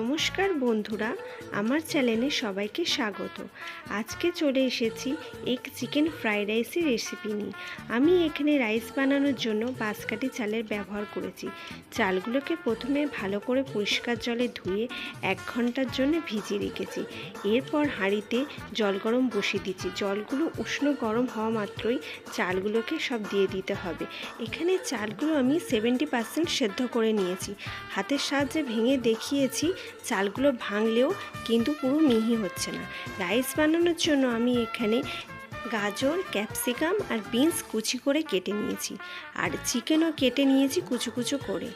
নমস্কার বন্ধুরা, আমার চ্যানেলে সবাইকে স্বাগত। আজকে চলে এসেছি এক চিকেন ফ্রাইড রাইসের রেসিপি নিয়ে। আমি এখানে রাইস বানানোর জন্য বাঁশকাঠি চালের ব্যবহার করেছি। চালগুলোকে প্রথমে ভালো করে পরিষ্কার জলে ধুয়ে এক ঘণ্টার জন্য ভিজিয়ে রেখেছি। এরপর হাঁড়িতে জল গরম বসিয়ে দিচ্ছি। জলগুলো উষ্ণ গরম হওয়া মাত্রই চালগুলোকে সব দিয়ে দিতে হবে। এখানে চালগুলো আমি সেভেন্টি পার্সেন্ট সেদ্ধ করে নিয়েছি। হাতের সাহায্যে ভেঙে দেখিয়েছি চালগুলো ভাঙলেও কিন্তু পুরো মিহি হচ্ছে না। রাইস বানানোর জন্য আমি এখানে গাজর, ক্যাপসিকাম আর বিনস কুচি করে কেটে নিয়েছি আর চিকেনও কেটে নিয়েছি কুচু কুচু করে।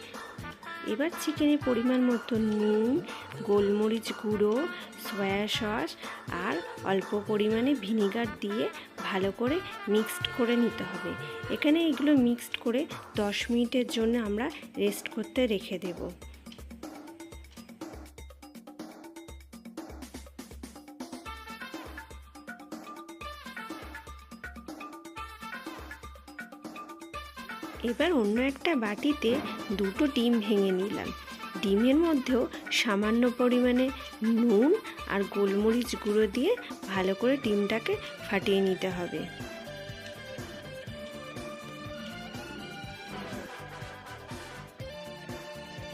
এবার চিকেনের পরিমাণ মতো নুন, গোলমরিচ গুঁড়ো, সয়া সস আর অল্প পরিমাণে ভিনিগার দিয়ে ভালো করে মিক্সড করে নিতে হবে। এখানে এগুলো মিক্সড করে দশ মিনিটের জন্য আমরা রেস্ট করতে রেখে দেবো। এবার অন্য একটা বাটিতে দুটো ডিম ভেঙে নিলাম। ডিমের মধ্যেও সামান্য পরিমাণে নুন আর গোলমরিচ গুঁড়ো দিয়ে ভালো করে ডিমটাকে ফাটিয়ে নিতে হবে।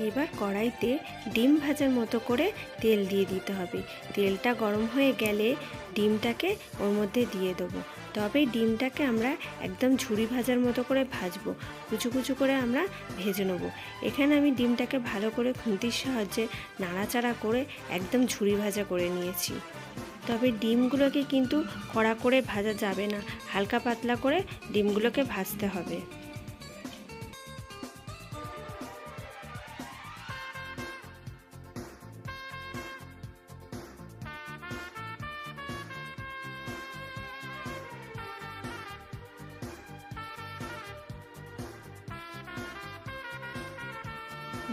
এবার কড়াইতে ডিম ভাজার মতো করে তেল দিয়ে দিতে হবে। তেলটা গরম হয়ে গেলে ডিমটাকে ওর মধ্যে দিয়ে দেবো। তবে ডিমটাকে আমরা একদম ঝুড়ি ভাজার মতো করে ভাজবো। কুচু কুচু করে আমরা ভেজে নেব। এখানে আমি ডিমটাকে ভালো করে খুন্তির সাহায্যে নাড়াচাড়া করে একদম ঝুড়ি ভাজা করে নিয়েছি। তবে ডিমগুলোকে কিন্তু কড়া করে ভাজা যাবে না। হালকা পাতলা করে ডিমগুলোকে ভাজতে হবে।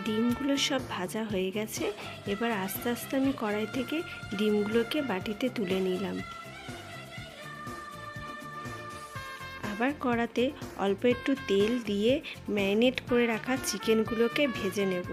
ডিমগুলো সব ভাজা হয়ে গেছে। এবার আস্তে আস্তে আমি কড়াই থেকে ডিমগুলোকে বাটিতে তুলে নিলাম। আবার কড়াতে অল্প একটু তেল দিয়ে ম্যারিনেট করে রাখা চিকেনগুলোকে ভেজে নেব।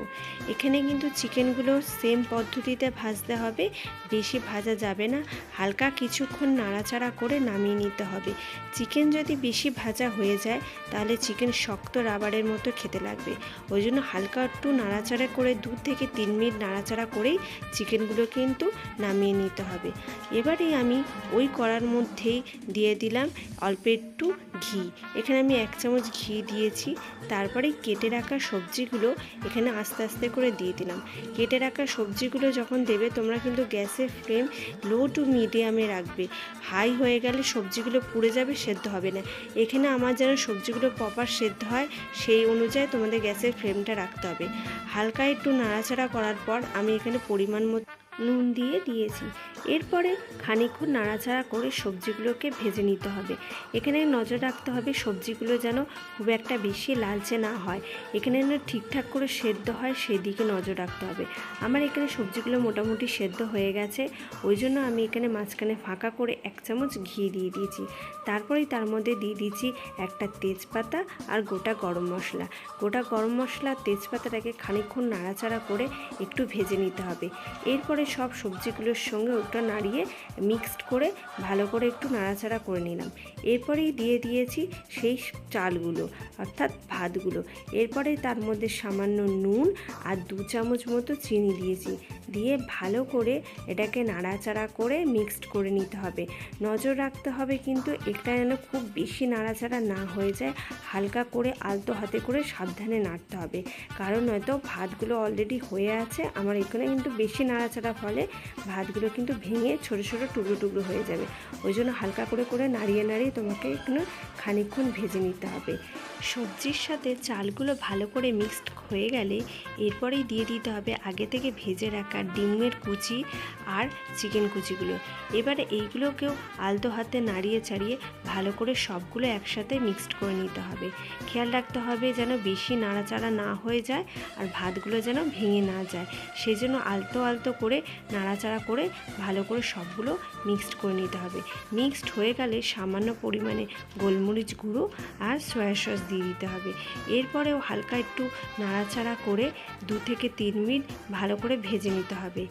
এখানে কিন্তু চিকেনগুলো সেম পদ্ধতিতে ভাজতে হবে, বেশি ভাজা যাবে না, হালকা কিছুক্ষণ নাড়াচাড়া করে নামিয়ে নিতে হবে। চিকেন যদি বেশি ভাজা হয়ে যায়, তাহলে চিকেন শক্ত রাবারের মতো খেতে লাগবে। ওই জন্য হালকা একটু নাড়াচাড়া করে দু থেকে তিন মিনিট নাড়াচাড়া করেই চিকেনগুলো কিন্তু নামিয়ে নিতে হবে। এবারে আমি ওই কড়ার মধ্যেই দিয়ে দিলাম অল্প একটু ঘি। এখানে আমি এক চামচ ঘি দিয়েছি। তারপরে কেটে রাখা সবজিগুলো এখানে আস্তে আস্তে করে দিয়ে দিলাম। কেটে রাখা সবজিগুলো যখন দেবে, তোমরা কিন্তু গ্যাসের ফ্লেম লো টু মিডিয়ামে রাখবে। হাই হয়ে গেলে সবজিগুলো পুড়ে যাবে, সেদ্ধ হবে না। এখানে আমার যেন সবজিগুলো প্রপার সেদ্ধ হয়, সেই অনুযায়ী তোমাদের গ্যাসের ফ্লেমটা রাখতে হবে। হালকা একটু নাড়াচাড়া করার পর আমি এখানে পরিমাণ মতো নুন দিয়ে দিয়েছি। এরপরে খানিকক্ষণ নাড়াচাড়া করে সবজিগুলোকে ভেজে নিতে হবে। এখানে নজর রাখতে হবে সবজিগুলো যেন খুব একটা বেশি লালচে না হয়। এখানে যেন ঠিকঠাক করে সেদ্ধ হয় সেদিকে নজর রাখতে হবে। আমার এখানে সবজিগুলো মোটামুটি সেদ্ধ হয়ে গেছে। ওই জন্য আমি এখানে মাঝখানে ফাঁকা করে এক চামচ ঘি দিয়ে দিয়েছি। তারপরেই তার মধ্যে দিয়ে দিয়েছি একটা তেজপাতা আর গোটা গরম মশলা। গোটা গরম মশলা, তেজপাতাটাকে খানিকক্ষণ নাড়াচাড়া করে একটু ভেজে নিতে হবে। এরপরে সব সবজিগুলোর সঙ্গে ওটা নাড়িয়ে মিক্সড করে ভালো করে একটু নাড়াচাড়া করে নিলাম। এরপরেই দিয়ে দিয়েছি সেই চালগুলো, অর্থাৎ ভাতগুলো। এরপরে তার মধ্যে সামান্য নুন আর দু চামচ মতো চিনি দিয়েছি। দিয়ে ভালো করে এটাকে নাড়াচাড়া করে মিক্সড করে নিতে হবে। নজর রাখতে হবে কিন্তু এটা যেন খুব বেশি নাড়াচাড়া না হয়ে যায়, হালকা করে আলতো হাতে করে সাবধানে নাড়তে হবে। কারণ হয়তো ভাতগুলো অলরেডি হয়ে আছে, আমার এখানে কিন্তু বেশি নাড়াচাড়া ফলে ভাতগুলো কিন্তু ভেঙে ছোটো ছোটো টুকরো টুকরো হয়ে যাবে। ওই জন্য হালকা করে করে নাড়িয়ে নাড়িয়ে তোমাকে একটু খানিকক্ষণ ভেজে নিতে হবে। সবজির সাথে চালগুলো ভালো করে মিক্সড হয়ে গেলে এরপরেই দিয়ে দিতে হবে আগে থেকে ভেজে রাখা ডিমের কুচি আর চিকেন কুচিগুলো। এবারে এইগুলোকেও আলতো হাতে নাড়িয়ে চাড়িয়ে ভালো করে সবগুলো একসাথে মিক্সড করে নিতে হবে। খেয়াল রাখতে হবে যেন বেশি নাড়াচাড়া না হয়ে যায় আর ভাতগুলো যেন ভেঙে না যায়। সেই জন্য আলতো আলতো করে নাড়াচাড়া করে ভালো করে সবগুলো মিক্সড করে নিতে হবে। মিক্সড হয়ে গেলে সামান্য পরিমাণে গোলমরিচ গুঁড়ো আর সয়া সস দিয়ে দিতে হবে। এরপরেও হালকা একটু নাড়াচাড়া করে দু থেকে তিন মিনিট ভালো করে ভেজে নিতে নিতে হবে।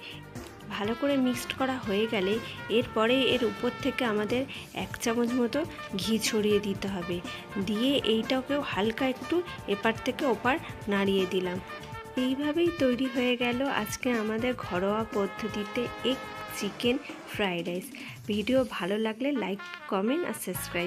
ভালো করে মিক্সড করা হয়ে গেলে এরপরে এর উপর থেকে আমাদের এক চামচ মতো ঘি ছড়িয়ে দিতে হবে। দিয়ে এইটাকেও হালকা একটু এপার থেকে ওপার নাড়িয়ে দিলাম। এইভাবেই তৈরি হয়ে গেল আজকে আমাদের ঘরোয়া পদ্ধতিতে এক চিকেন ফ্রাইড রাইস ভিডিও ভালো লাগলে লাইক কমেন্ট আর সাবস্ক্রাইব